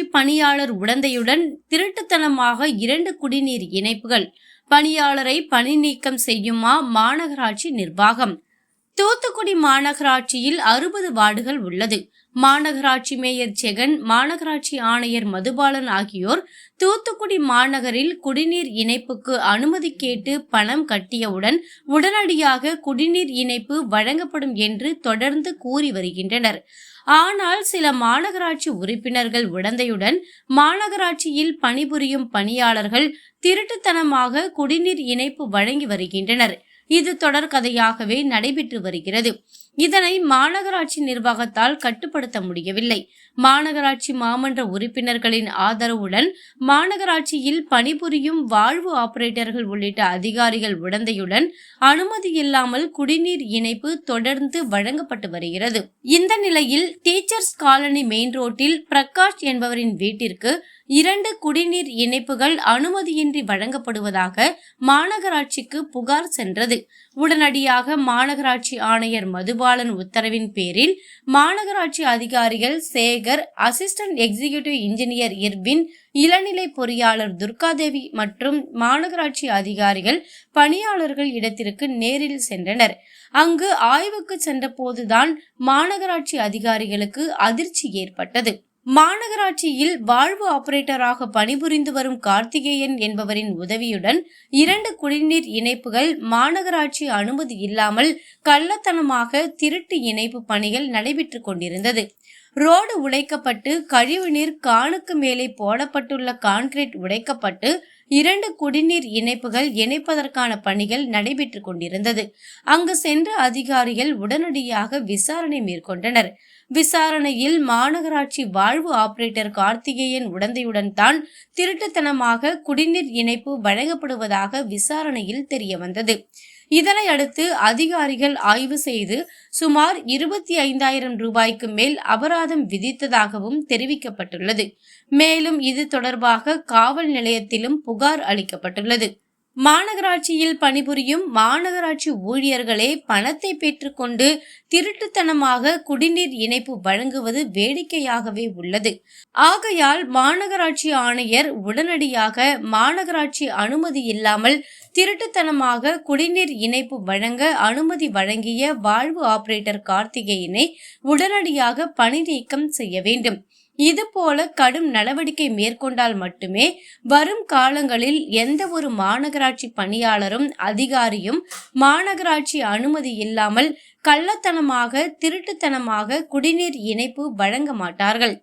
பணியாளர் உடந்தையுடன் திருட்டுத்தனமாக இரண்டு குடிநீர் இணைப்புகள். பணியாளரை பணி நீக்கம் செய்யுமா மாநகராட்சி நிர்வாகம்? தூத்துக்குடி மாநகராட்சியில் அறுபது வார்டுகள் உள்ளது. மாநகராட்சி மேயர் ஜெகன் மாநகராட்சி ஆணையர் மதுபாலன் ஆகியோர் தூத்துக்குடி மாநகரில் குடிநீர் இணைப்புக்கு அனுமதி கேட்டு பணம் கட்டியவுடன் உடனடியாக குடிநீர் இணைப்பு வழங்கப்படும் என்று தொடர்ந்து கூறி வருகின்றனர். ஆனால் சில மாநகராட்சி உறுப்பினர்கள் உடந்தையுடன் மாநகராட்சியில் பணிபுரியும் பணியாளர்கள் திருட்டுத்தனமாக குடிநீர் இணைப்பு வழங்கி வருகின்றனர். இது தொடர்கதையாகவே நடைபெற்று வருகிறது. இதனை மாநகராட்சி நிர்வாகத்தால் கட்டுப்படுத்த முடியவில்லை. மாநகராட்சி மாமன்ற உறுப்பினர்களின் ஆதரவுடன் மாநகராட்சியில் பணிபுரியும் வாழ்வு ஆபரேட்டர்கள் உள்ளிட்ட அதிகாரிகள் உடந்தையுடன் அனுமதி இல்லாமல் குடிநீர் இணைப்பு தொடர்ந்து வழங்கப்பட்டு வருகிறது. இந்த நிலையில் டீச்சர்ஸ் காலனி மெயின் ரோட்டில் பிரகாஷ் என்பவரின் வீட்டிற்கு இரண்டு குடிநீர் இணைப்புகள் அனுமதியின்றி வழங்கப்படுவதாக மாநகராட்சிக்கு புகார் சென்றது. உடனடியாக மாநகராட்சி ஆணையர் மதுபாலன் உத்தரவின் பேரில் மாநகராட்சி அதிகாரிகள் Sekar assistant executive engineer Irwin இளநிலை பொறியாளர் துர்காதேவி மற்றும் மாநகராட்சி அதிகாரிகள் பணியாளர்கள் இடத்திற்கு நேரில் சென்றனர். அங்கு ஆய்வுக்கு சென்றபோதுதான் மாநகராட்சி அதிகாரிகளுக்கு அதிர்ச்சி ஏற்பட்டது. மாநகராட்சியில் வாழ்வு ஆபரேட்டராக பணிபுரிந்து வரும் கார்த்திகேயன் என்பவரின் உதவியுடன் இரண்டு குடிநீர் இணைப்புகள் மாநகராட்சி அனுமதி இல்லாமல் கள்ளத்தனமாக திருட்டு இணைப்பு பணிகள் நடைபெற்றுக் கொண்டிருந்தது. ரோடு உடைக்கப்பட்டு கழிவுநீர் காணுக்கு மேலே போடப்பட்டுள்ள கான்கிரீட் உடைக்கப்பட்டு இரண்டு குடிநீர் இணைப்புகள் இணைப்பதற்கான பணிகள் நடைபெற்று கொண்டிருந்தது. அங்கு சென்ற அதிகாரிகள் உடனடியாக விசாரணை மேற்கொண்டனர். விசாரணையில் மாநகராட்சி வாழ்வு ஆபரேட்டர் கார்த்திகேயன் உடந்தையுடன் தான் திருட்டுத்தனமாக குடிநீர் இணைப்பு வழங்கப்படுவதாக விசாரணையில் தெரியவந்தது. இதனை அடுத்து அதிகாரிகள் ஆய்வு செய்து சுமார் இருபத்தி ஐந்தாயிரம் ரூபாய்க்கு மேல் அபராதம் விதித்ததாகவும் தெரிவிக்கப்பட்டுள்ளது. மேலும் இது தொடர்பாக காவல் நிலையத்திலும் புகார் அளிக்கப்பட்டுள்ளது. மாநகராட்சியில் பணிபுரியும் மாநகராட்சி ஊழியர்களே பணத்தை பெற்றுக்கொண்டு திருட்டுத்தனமாக குடிநீர் இணைப்பு வழங்குவது வேடிக்கையாகவே உள்ளது. ஆகையால் மாநகராட்சி ஆணையர் உடனடியாக மாநகராட்சி அனுமதி இல்லாமல் திருட்டுத்தனமாக குடிநீர் இணைப்பு வழங்க அனுமதி வழங்கிய வாழ்வு ஆபரேட்டர் கார்த்திகேயனை உடனடியாக பணி நீக்கம் செய்ய வேண்டும். இதுபோல கடும் நடவடிக்கை மேற்கொண்டால் மட்டுமே வரும் காலங்களில் எந்த ஒரு மாநகராட்சி பணியாளரும் அதிகாரியும் மாநகராட்சி அனுமதி இல்லாமல் கள்ளத்தனமாக திருட்டுத்தனமாக குடிநீர் இணைப்பு வழங்க மாட்டார்கள்.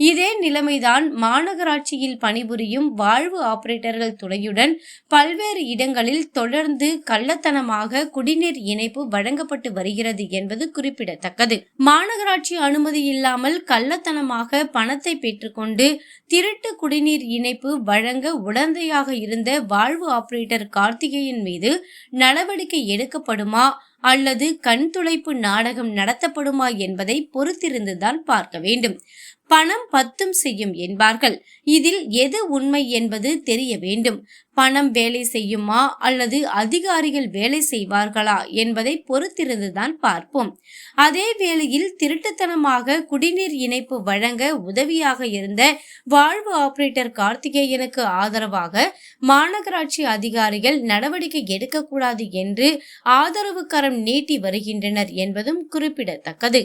இதே நிலைமைதான் மாநகராட்சியில் பணிபுரியும் வாழ்வு ஆபரேட்டர்கள் துறையுடன் பல்வேறு இடங்களில் தொடர்ந்து கள்ளத்தனமாக குடிநீர் இணைப்பு வழங்கப்பட்டு வருகிறது என்பது குறிப்பிடத்தக்கது. மாநகராட்சி அனுமதி இல்லாமல் கள்ளத்தனமாக பணத்தை பெற்றுக்கொண்டு திருட்டு குடிநீர் இணைப்பு வழங்க உடந்தையாக இருந்த வாழ்வு ஆபரேட்டர் கார்த்திகேயன் மீது நடவடிக்கை எடுக்கப்படுமா அல்லது கண் துளைப்பு நாடகம் நடத்தப்படுமா என்பதை பொறுத்திருந்துதான் பார்க்க வேண்டும். பணம் பத்தும் செய்யும் என்பார்கள். இதில் எது உண்மை என்பது தெரிய வேண்டும். பணம் வேலை செய்யுமா அல்லது அதிகாரிகள் வேலை செய்வார்களா என்பதை பொறுத்திருந்துதான் பார்ப்போம். அதே வேளையில் திருட்டுத்தனமாக குடிநீர் இணைப்பு வழங்க உதவியாக இருந்த வாழ்வு ஆபரேட்டர் கார்த்திகேயனுக்கு ஆதரவாக மாநகராட்சி அதிகாரிகள் நடவடிக்கை எடுக்கக்கூடாது என்று ஆதரவுக்காரன் நீட்டி வருகின்றனர் என்பதும் குறிப்பிடத்தக்கது.